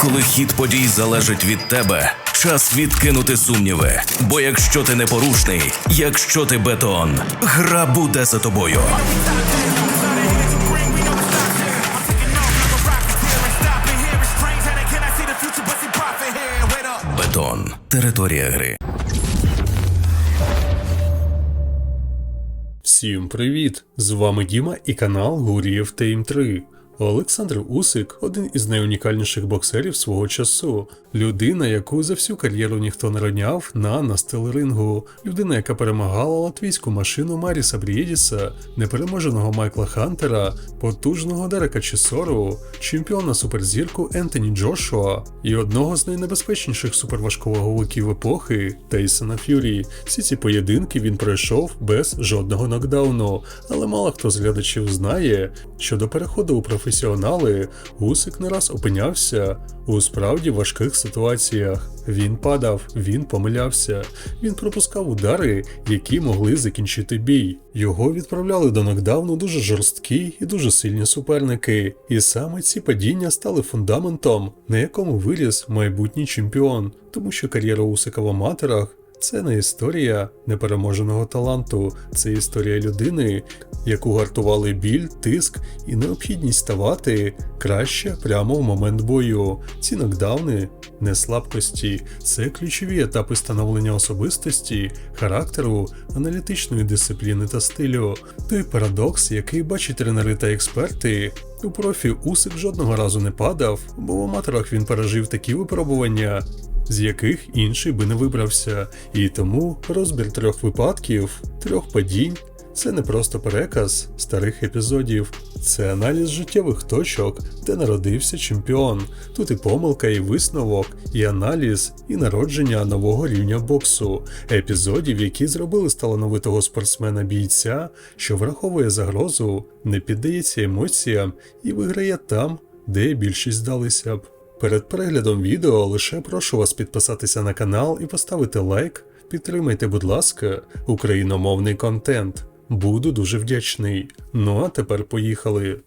Коли хід подій залежить від тебе, час відкинути сумніви. Бо якщо ти непорушний, якщо ти бетон, гра буде за тобою. Бетон. Територія гри. Всім привіт! З вами Діма і канал Гурієв Тейм 3. Олександр Усик один із найунікальніших боксерів свого часу. Людина, яку за всю кар'єру ніхто не роняв на настелрингу. Людина, яка перемагала латвійську машину Маріса Брієдіса, непереможеного Майкла Хантера, потужного Дерека Чесору, чемпіона суперзірку Ентоні Джошуа і одного з найнебезпечніших суперважковаговиків епохи Тейсона Ф'юрі. Всі ці поєдинки він пройшов без жодного нокдауну, але мало хто з глядачів знає, що до переходу у професіонали Усик не раз опинявся у справді важких ситуаціях. Він падав, він помилявся, він пропускав удари, які могли закінчити бій. Його відправляли до нокдауну дуже жорсткі і дуже сильні суперники, і саме ці падіння стали фундаментом, на якому виріс майбутній чемпіон, тому що кар'єра Усика в аматорах це не історія непереможеного таланту, це історія людини, яку гартували біль, тиск і необхідність ставати краще прямо в момент бою. Ці нокдауни не слабкості, це ключові етапи становлення особистості, характеру, аналітичної дисципліни та стилю. Той парадокс, який бачать тренери та експерти. У профі Усик жодного разу не падав, бо в аматорах він пережив такі випробування, з яких інший би не вибрався, і тому розбір трьох випадків, трьох падінь. Це не просто переказ старих епізодів, це аналіз життєвих точок, де народився чемпіон. Тут і помилка, і висновок, і аналіз, і народження нового рівня боксу, епізодів, які зробили з талановитого спортсмена бійця, що враховує загрозу, не піддається емоціям і виграє там, де більшість здалися б. Перед переглядом відео лише прошу вас підписатися на канал і поставити лайк. Підтримайте, будь ласка, україномовний контент. Буду дуже вдячний. Ну а тепер поїхали.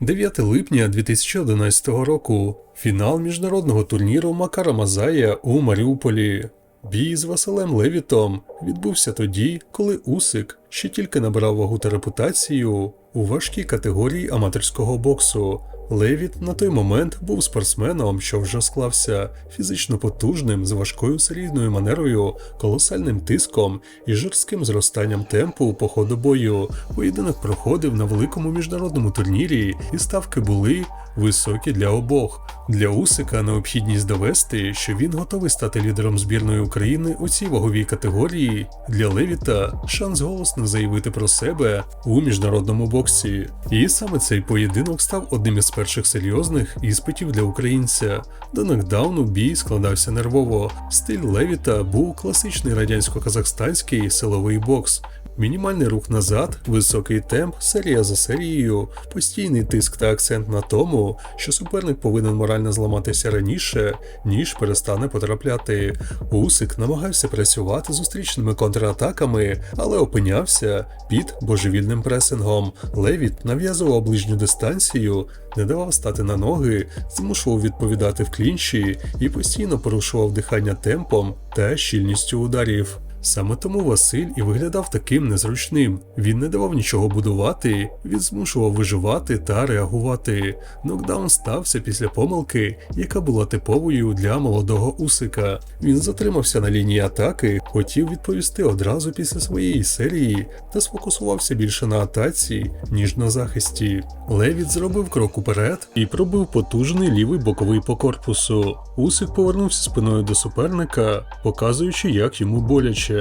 «9 липня 2011 року. Фінал міжнародного турніру Макара Мазая у Маріуполі. Бій з Василем Левітом відбувся тоді, коли Усик ще тільки набирав вагу та репутацію у важкій категорії аматорського боксу. Левіт на той момент був спортсменом, що вже склався, фізично потужним, з важкою серійною манерою, колосальним тиском і жорстким зростанням темпу по ходу бою. Поєдинок проходив на великому міжнародному турнірі, і ставки були високі для обох. Для Усика необхідність довести, що він готовий стати лідером збірної України у цій ваговій категорії. Для Левіта шанс голосно заявити про себе у міжнародному боксі. І саме цей поєдинок став одним із перших серйозних іспитів для українця. До нокдауну бій складався нервово. Стиль Левіта був класичний радянсько-казахстанський силовий бокс. Мінімальний рух назад, високий темп, серія за серією, постійний тиск та акцент на тому, що суперник повинен морально зламатися раніше, ніж перестане потрапляти. Усик намагався працювати зустрічними контратаками, але опинявся під божевільним пресингом. Левіт нав'язував ближню дистанцію, не давав стати на ноги, змушував відповідати в клінчі і постійно порушував дихання темпом та щільністю ударів. Саме тому Василь і виглядав таким незручним. Він не давав нічого будувати, він змушував виживати та реагувати. Нокдаун стався після помилки, яка була типовою для молодого Усика. Він затримався на лінії атаки, хотів відповісти одразу після своєї серії та сфокусувався більше на атаці, ніж на захисті. Левіт зробив крок уперед і пробив потужний лівий боковий по корпусу. Усик повернувся спиною до суперника, показуючи, як йому боляче.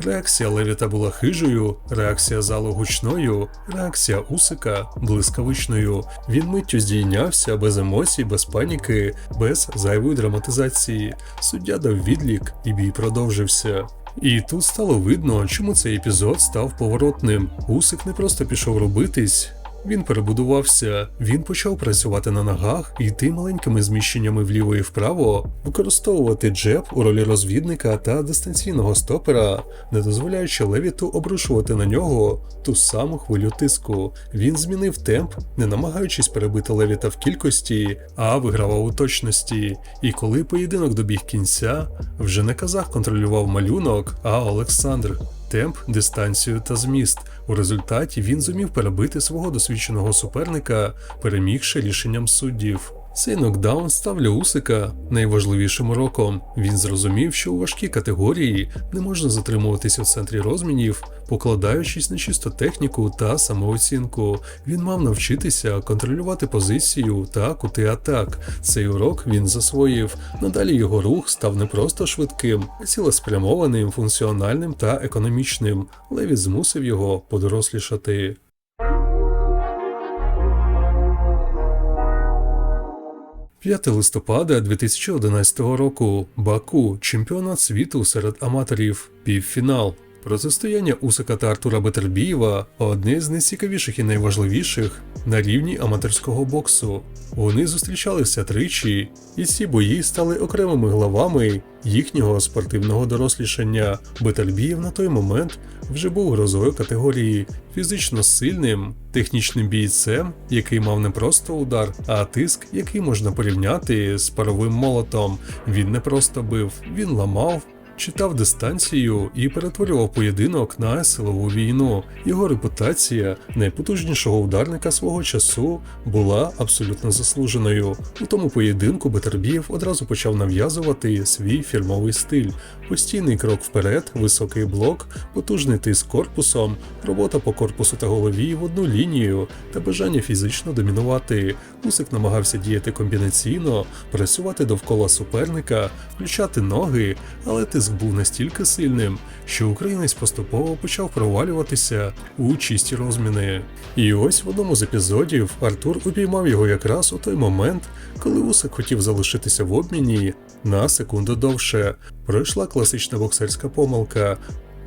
Реакція Левіта була хижою, реакція залу гучною, реакція Усика блискавичною. Він миттю здійнявся без емоцій, без паніки, без зайвої драматизації. Суддя дав відлік, і бій продовжився. І тут стало видно, чому цей епізод став поворотним. Усик не просто пішов робитись. Він перебудувався, він почав працювати на ногах і йти маленькими зміщеннями вліво і вправо, використовувати джеб у ролі розвідника та дистанційного стопера, не дозволяючи Левіту обрушувати на нього ту саму хвилю тиску. Він змінив темп, не намагаючись перебити Левіта в кількості, а вигравав у точності. І коли поєдинок добіг кінця, вже не казах контролював малюнок, а Олександр. Темп, дистанцію та зміст. У результаті він зумів перебити свого досвідченого суперника, перемігши рішенням суддів. Цей нокдаун став для Усика найважливішим уроком. Він зрозумів, що у важкій категорії не можна затримуватися в центрі розмінів, покладаючись на чисто техніку та самооцінку. Він мав навчитися контролювати позицію та кути атак. Цей урок він засвоїв. Надалі його рух став не просто швидким, а цілеспрямованим, функціональним та економічним. Леві змусив його подорослішати. 5 листопада 2011 року Баку, чемпіонат світу серед аматорів, півфінал. Протистояння Усика та Артура Бетербієва одне з найцікавіших і найважливіших на рівні аматорського боксу. Вони зустрічалися тричі, і ці бої стали окремими главами їхнього спортивного дорослішання. Бетербієв на той момент вже був грозою категорії фізично сильним, технічним бійцем, який мав не просто удар, а тиск, який можна порівняти з паровим молотом. Він не просто бив, він ламав. Читав дистанцію і перетворював поєдинок на силову війну. Його репутація найпотужнішого ударника свого часу була абсолютно заслуженою. У тому поєдинку Бетербієв одразу почав нав'язувати свій фірмовий стиль: постійний крок вперед, високий блок, потужний тиск корпусом, робота по корпусу та голові в одну лінію та бажання фізично домінувати. Усик намагався діяти комбінаційно, працювати довкола суперника, включати ноги, але тиск був настільки сильним, що українець поступово почав провалюватися у чисті розміни. І ось в одному з епізодів Артур упіймав його якраз у той момент, коли Усик хотів залишитися в обміні на секунду довше. Пройшла класична боксерська помилка.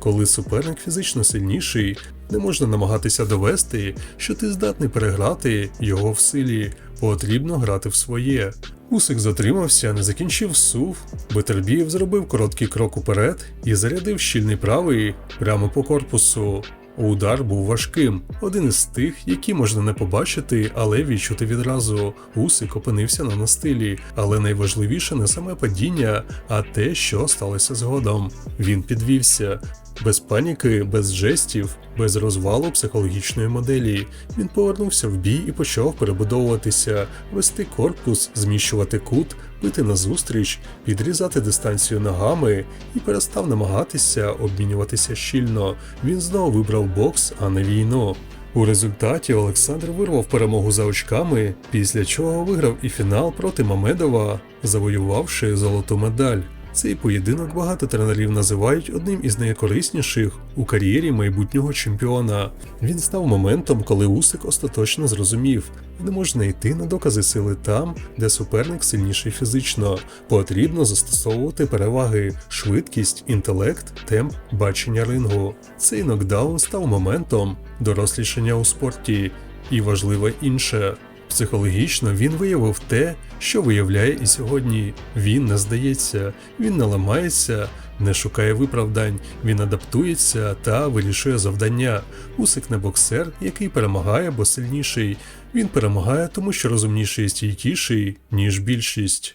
Коли суперник фізично сильніший, не можна намагатися довести, що ти здатний переграти його в силі, потрібно грати в своє. Усик затримався, не закінчив сув. Бетербієв зробив короткий крок уперед і зарядив щільний правий прямо по корпусу. Удар був важким, один із тих, які можна не побачити, але відчути відразу. Усик опинився на настилі, але найважливіше не саме падіння, а те, що сталося згодом. Він підвівся. Без паніки, без жестів, без розвалу психологічної моделі. Він повернувся в бій і почав перебудовуватися, вести корпус, зміщувати кут, бити назустріч, підрізати дистанцію ногами і перестав намагатися обмінюватися щільно. Він знову вибрав бокс, а не війну. У результаті Олександр вирвав перемогу за очками, після чого виграв і фінал проти Мамедова, завоювавши золоту медаль. Цей поєдинок багато тренерів називають одним із найкорисніших у кар'єрі майбутнього чемпіона. Він став моментом, коли Усик остаточно зрозумів, не можна йти на докази сили там, де суперник сильніший фізично. Потрібно застосовувати переваги, швидкість, інтелект, темп, бачення рингу. Цей нокдаун став моментом дорослішання у спорті. І важливе інше. Психологічно він виявив те, що виявляє і сьогодні. Він не здається, він не ламається, не шукає виправдань, він адаптується та вирішує завдання. Усик не боксер, який перемагає, бо сильніший. Він перемагає, тому що розумніший і стійкіший, ніж більшість.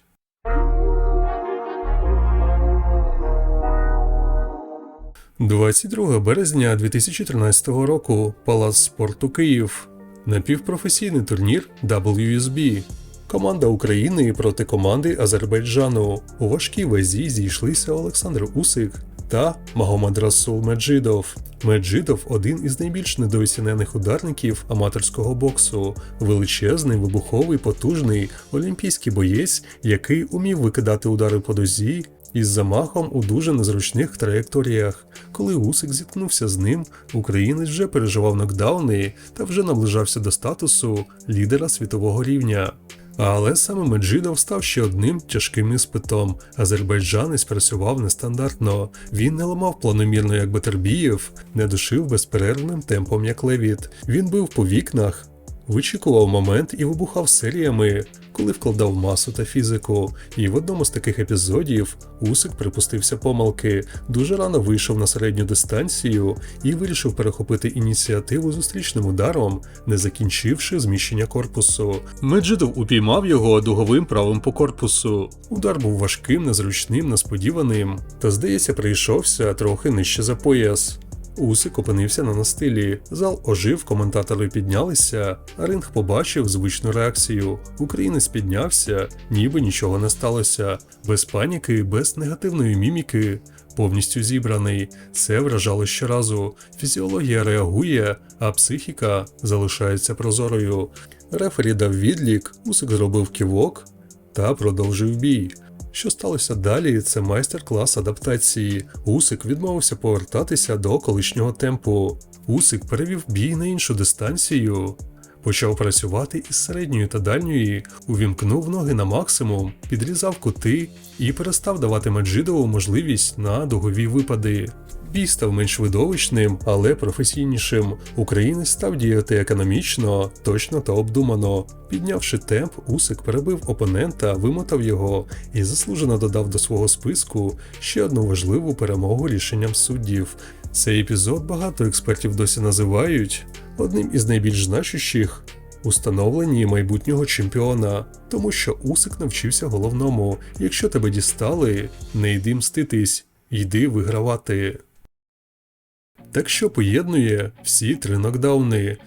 – 22 березня 2013 року. Палац спорту Київ. Напівпрофесійний турнір WSB. Команда України проти команди Азербайджану. У важкій вазі зійшлися Олександр Усик та Магомед Расул Меджидов. Меджидов один із найбільш недооцінених ударників аматорського боксу, величезний, вибуховий, потужний олімпійський боєць, який умів викидати удари по дозі із замахом у дуже незручних траєкторіях. Коли Усик зіткнувся з ним, українець вже переживав нокдауни та вже наближався до статусу лідера світового рівня. Але саме Меджидов став ще одним тяжким іспитом. Азербайджанець працював нестандартно. Він не ламав планомірно, як Батербієв, не душив безперервним темпом, як Левіт. Він бив по вікнах, вичікував момент і вибухав серіями, коли вкладав масу та фізику. І в одному з таких епізодів Усик припустився помилки, дуже рано вийшов на середню дистанцію і вирішив перехопити ініціативу зустрічним ударом, не закінчивши зміщення корпусу. Меджидов упіймав його дуговим правим по корпусу. Удар був важким, незручним, несподіваним, та, здається, прийшовся трохи нижче за пояс. Усик опинився на настилі. Зал ожив, коментатори піднялися, а ринг побачив звичну реакцію. Українець піднявся, ніби нічого не сталося, без паніки, без негативної міміки. Повністю зібраний. Це вражало щоразу. Фізіологія реагує, а психіка залишається прозорою. Рефері дав відлік, Усик зробив ківок та продовжив бій. Що сталося далі, це майстер-клас адаптації. Усик відмовився повертатися до колишнього темпу. Усик перевів бій на іншу дистанцію. Почав працювати із середньої та дальньої, увімкнув ноги на максимум, підрізав кути і перестав давати Меджидову можливість на дугові випади. Бій став менш видовищним, але професійнішим. Українець став діяти економічно, точно та обдумано. Піднявши темп, Усик перебив опонента, вимотав його і заслужено додав до свого списку ще одну важливу перемогу рішенням суддів. Цей епізод багато експертів досі називають одним із найбільш значущих у становленні майбутнього чемпіона, тому що Усик навчився головному: якщо тебе дістали, не йди мститись, йди вигравати. Так що поєднує всі три нокдауни.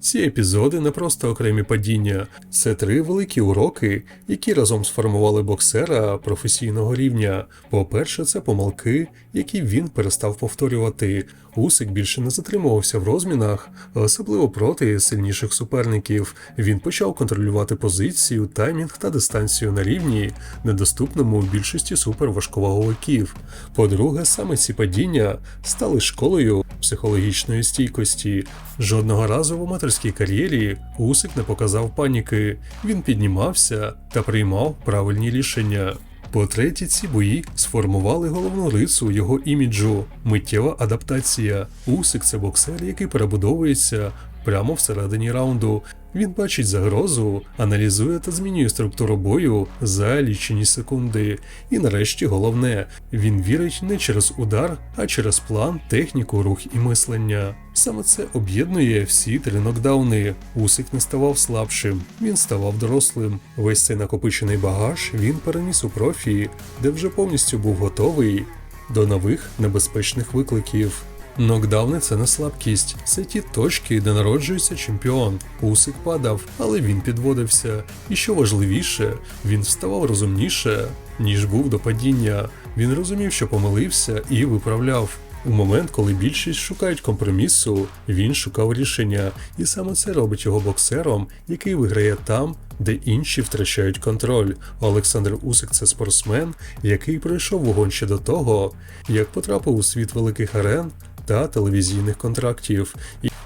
Ці епізоди не просто окремі падіння, це три великі уроки, які разом сформували боксера професійного рівня. По-перше, це помилки, які він перестав повторювати. Усик більше не затримувався в розмінах, особливо проти сильніших суперників. Він почав контролювати позицію, таймінг та дистанцію на рівні, недоступному більшості суперважковаговиків. По-друге, саме ці падіння стали школою психологічної стійкості. Жодного разу в аматорській кар'єрі Усик не показав паніки. Він піднімався та приймав правильні рішення. По-третє, ці бої сформували головну рису його іміджу миттєва адаптація. Усик це боксер, який перебудовується прямо всередині раунду. Він бачить загрозу, аналізує та змінює структуру бою за лічені секунди. І нарешті головне, він вірить не через удар, а через план, техніку, рух і мислення. Саме це об'єднує всі три нокдауни. Усик не ставав слабшим, він ставав дорослим. Весь цей накопичений багаж він переніс у профі, де вже повністю був готовий до нових небезпечних викликів. Нокдауни це не слабкість, це ті точки, де народжується чемпіон. Усик падав, але він підводився. І що важливіше, він вставав розумніше, ніж був до падіння. Він розумів, що помилився, і виправляв. У момент, коли більшість шукають компромісу, він шукав рішення, і саме це робить його боксером, який виграє там, де інші втрачають контроль. Олександр Усик це спортсмен, який пройшов вогонь ще до того, як потрапив у світ великих арен та телевізійних контрактів.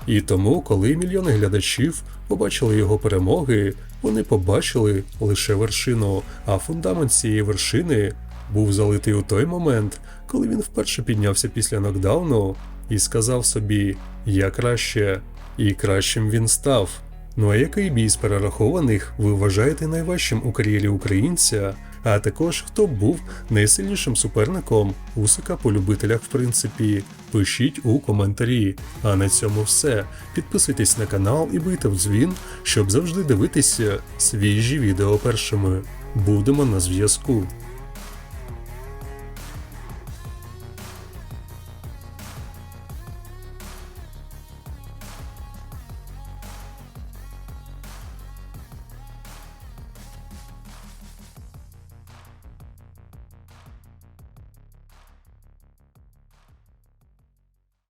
І, тому, коли мільйони глядачів побачили його перемоги, вони побачили лише вершину, а фундамент цієї вершини був залитий у той момент, коли він вперше піднявся після нокдауну і сказав собі Я краще, і кращим він став. Ну а який бій з перерахованих ви вважаєте найважчим у кар'єрі українця? А також хто був найсильнішим суперником Усика по любителях, в принципі, пишіть у коментарі. А на цьому все. Підписуйтесь на канал і бийте в дзвін, щоб завжди дивитися свіжі відео першими. Будемо на зв'язку.